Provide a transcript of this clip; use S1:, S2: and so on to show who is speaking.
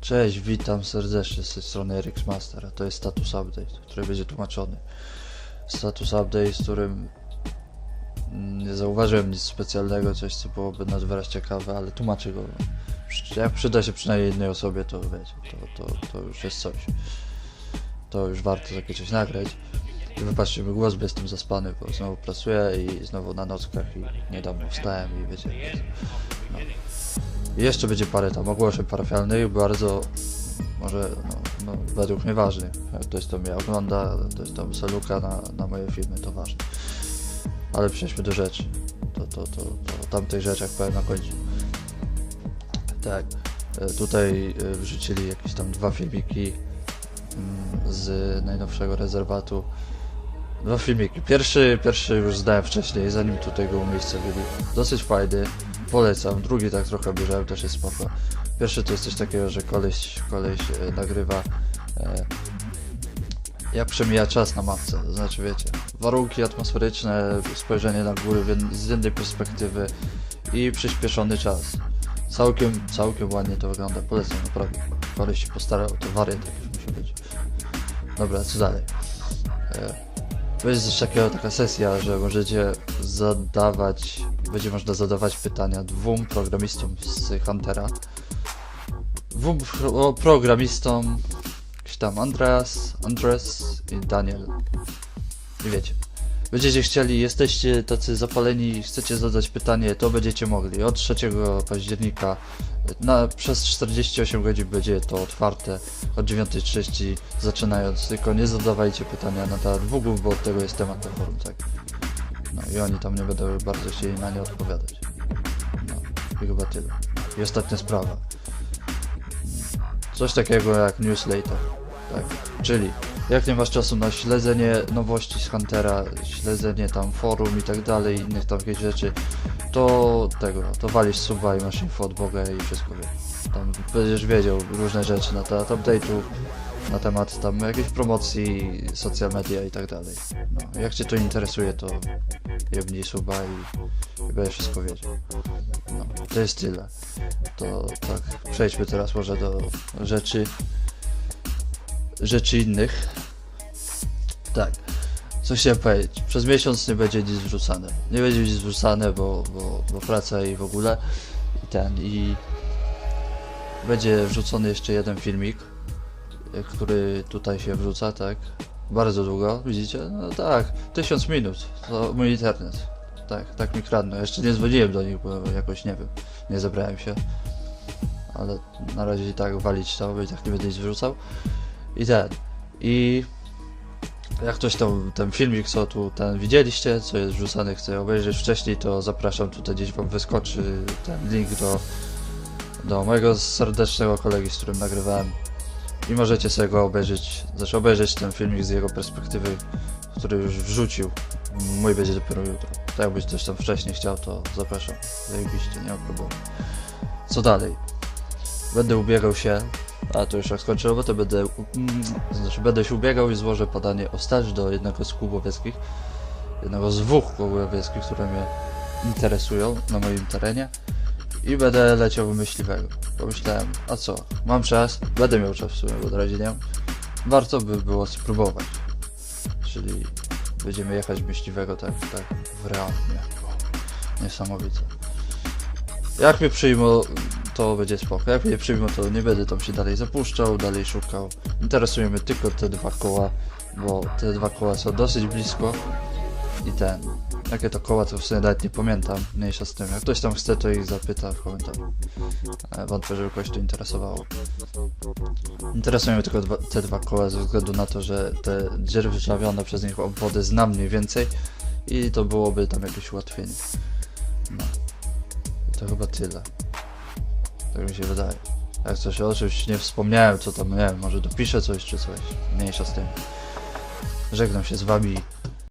S1: Cześć, witam serdecznie z tej strony Erix Master, a to jest status update, który będzie tłumaczony. Status update, z którym mm, nie zauważyłem nic specjalnego, coś co byłoby nadwyraz ciekawe, ale tłumaczę go. Jak przyda się przynajmniej jednej osobie, to wiecie, to, to, to już jest coś. To już warto takie coś nagrać. I wybaczcie mi głos, bo jestem zaspany, bo znowu pracuję i znowu na nockach i niedawno wstałem i wiecie. No. Jeszcze będzie parę tam ogłoszeń parafialnych, bardzo, może, no, no według mnie ważnych. Jak ktoś to mnie ogląda, ktoś tam saluka na, na moje filmy, to ważne. Ale przejdźmy do rzeczy. To, to, to, to o tamtych rzeczach powiem na końcu. Tak, e, tutaj e, wrzucili jakieś tam dwa filmiki mm, z najnowszego rezerwatu. Dwa filmiki. Pierwszy, pierwszy już zdałem wcześniej, zanim tutaj go umiejscowili. Dosyć fajny, polecam. Drugi tak trochę obejrzałem, też jest spoko. Pierwszy to jest coś takiego, że koleś, koleś e, nagrywa e, jak przemija czas na mapce. To znaczy, wiecie, warunki atmosferyczne, spojrzenie na góry z jednej perspektywy i przyspieszony czas. Całkiem, całkiem ładnie to wygląda. Polecam, naprawdę. Koleś się postarał, to wariant jakiś musi być. Dobra, co dalej? E, to jest coś takiego, taka sesja, że możecie zadawać, będzie można zadawać pytania dwóm programistom z Huntera. Dwóm pro, programistom, jakiś tam Andreas, Andres i Daniel. I wiecie. Będziecie chcieli, jesteście tacy zapaleni, chcecie zadać pytanie, to będziecie mogli. Od 3 października na, przez 48 godzin będzie to otwarte. Od 9.30 zaczynając, tylko nie zadawajcie pytania na temat Bugów, bo od tego jest temat na forum, tak. No i oni tam nie będą bardzo chcieli na nie odpowiadać. No i chyba tyle. I ostatnia sprawa. Coś takiego jak newsletter. Tak. Czyli jak nie masz czasu na śledzenie nowości z Huntera, śledzenie tam forum i tak dalej, innych tam jakieś rzeczy, to tego, to walisz suba i masz info od Boga i wszystko wie. Tam będziesz wiedział różne rzeczy na temat update'ów, na temat tam jakiejś promocji, social media i tak dalej. No, jak cię to interesuje, to jebnij suba i, i będziesz wszystko wiedział. No, to jest tyle. To tak, przejdźmy teraz może do rzeczy rzeczy innych. Tak. Co chciałem powiedzieć? Przez miesiąc nie będzie nic wrzucane. Nie będzie nic wrzucane, bo, bo, bo praca i w ogóle. I ten, i będzie wrzucony jeszcze jeden filmik, który tutaj się wrzuca, tak? Bardzo długo, widzicie? No tak, tysiąc minut. To mój internet. Tak, tak mi kradną. Jeszcze nie dzwoniłem do nich, bo jakoś nie wiem. Nie zebrałem się. Ale na razie i tak walić to, bo i tak nie będę nic wrzucał. I ten. I jak ktoś tam ten filmik, co tu ten widzieliście, co jest wrzucany, chce obejrzeć wcześniej, to zapraszam tutaj gdzieś wam wyskoczy ten link do, do mojego serdecznego kolegi, z którym nagrywałem. I możecie sobie go obejrzeć, znaczy obejrzeć ten filmik z jego perspektywy, który już wrzucił. Mój będzie dopiero jutro. Tak jakbyś coś tam wcześniej chciał, to zapraszam. Zajebiście, nie ma problemu. Co dalej? Będę ubiegał się, a to już jak skończę robotę, będę, mm, znaczy będę się ubiegał i złożę podanie o staż do jednego z kół łowieckich, jednego z dwóch kół łowieckich, które mnie interesują na moim terenie i będę leciał w myśliwego. Pomyślałem, a co, mam czas, będę miał czas w sumie, bo razie nie. Warto by było spróbować. Czyli będziemy jechać myśliwego tak, tak w realnie. Niesamowite. Jak mnie przyjmą, to będzie spoko. Jak mnie przyjmą, to nie będę tam się dalej zapuszczał, dalej szukał. Interesują mnie tylko te dwa koła, bo te dwa koła są dosyć blisko. I ten. Jakie to koła, to w sumie nawet nie pamiętam. Mniejsza z tym. Jak ktoś tam chce, to ich zapyta w komentarzu. E, Wątpię, żeby kogoś to interesowało. Interesują mnie tylko dwa, te dwa koła ze względu na to, że te dzierżawione przez nich obwody znam mniej więcej i to byłoby tam jakieś ułatwienie. No. I to chyba tyle. Tak mi się wydaje. Jak coś o czymś nie wspomniałem, co tam, nie wiem, może dopiszę coś czy coś. Mniejsza z tym. Żegnam się z wami.